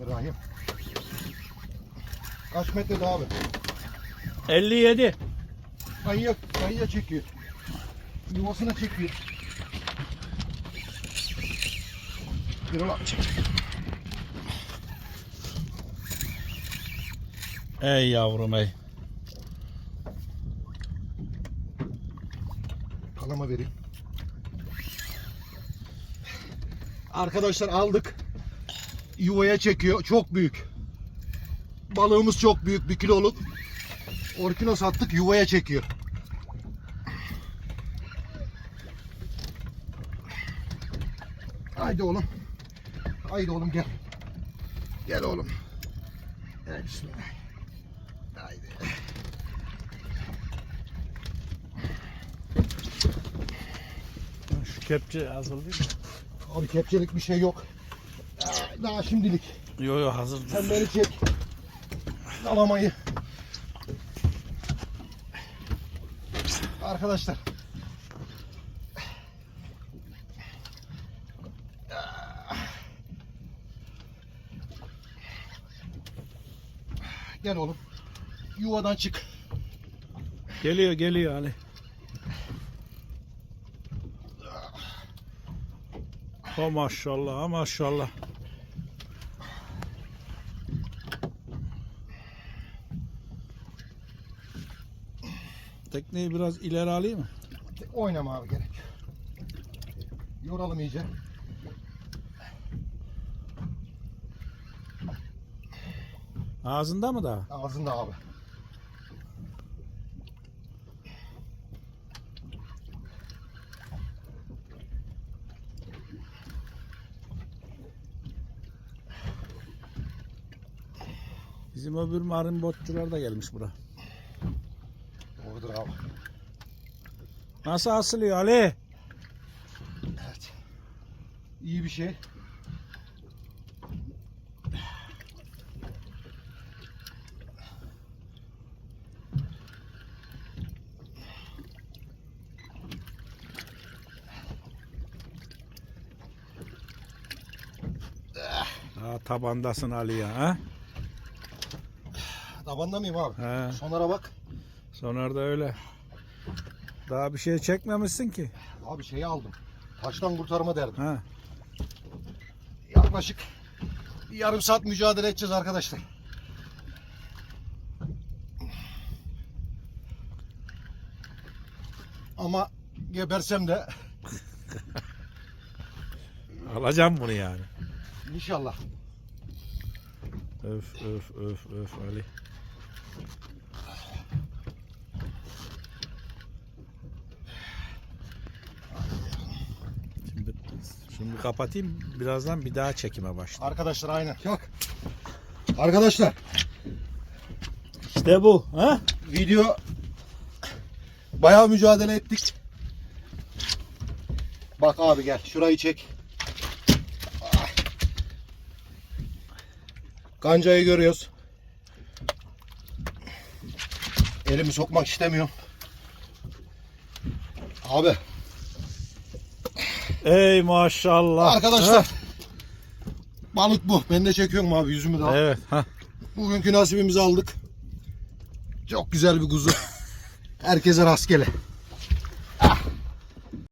Bismillahirrahmanirrahim. Kaç metrede abi? 57. Kayıya, kayıya çekiyor. Yuvasına çekiyor. Bir ola çek. Ey yavrum ey. Kalama vereyim. Arkadaşlar aldık. Yuvaya çekiyor. Çok büyük. Balığımız çok büyük. Bir kiloluk. Orkino sattık. Yuvaya çekiyor. Haydi oğlum. Haydi oğlum gel. Gel oğlum. Gel bismillah. Haydi. Şu kepçe hazır değil mi? Abi kepçelik bir şey yok. Daha şimdilik. Yo yo hazır. Sen beni çek. Dalamayı. Arkadaşlar. Gel oğlum. Yuvadan çık. Geliyor geliyor Ali. O maşallah maşallah. Tekneyi biraz ileri alayım mı? Oynama abi gerek. Yoralım iyice. Ağzında mı daha? Ağzında abi. Bizim öbür marin botçular da gelmiş bura. Abi. Nasıl asılıyor Ali? Evet. İyi bir şey. Ha, tabandasın Ali ya. Ha? Tabanda mıyım abi? He. Sonlara bak. Sonlarda öyle. Daha bir şey çekmemişsin ki. Abi şeyi aldım. Taştan kurtarma derdim. Ha. Yaklaşık bir yarım saat mücadele edeceğiz arkadaşlar. Ama gebersem de Alacağım bunu yani. inşallah. Öf öf öf öf Ali. Şimdi, şimdi kapatayım. Birazdan bir daha çekime başlayayım. Arkadaşlar aynen. Bak. Arkadaşlar İşte bu. Ha? video bayağı mücadele ettik. Bak abi gel şurayı çek. Kancayı görüyoruz. Elimi sokmak istemiyorum. Abi Ey maşallah. arkadaşlar Ha? balık bu. Ben de çekiyorum abi yüzümü al. Evet. Ha. Bugünkü nasibimizi aldık. Çok güzel bir kuzu. Herkese rastgele.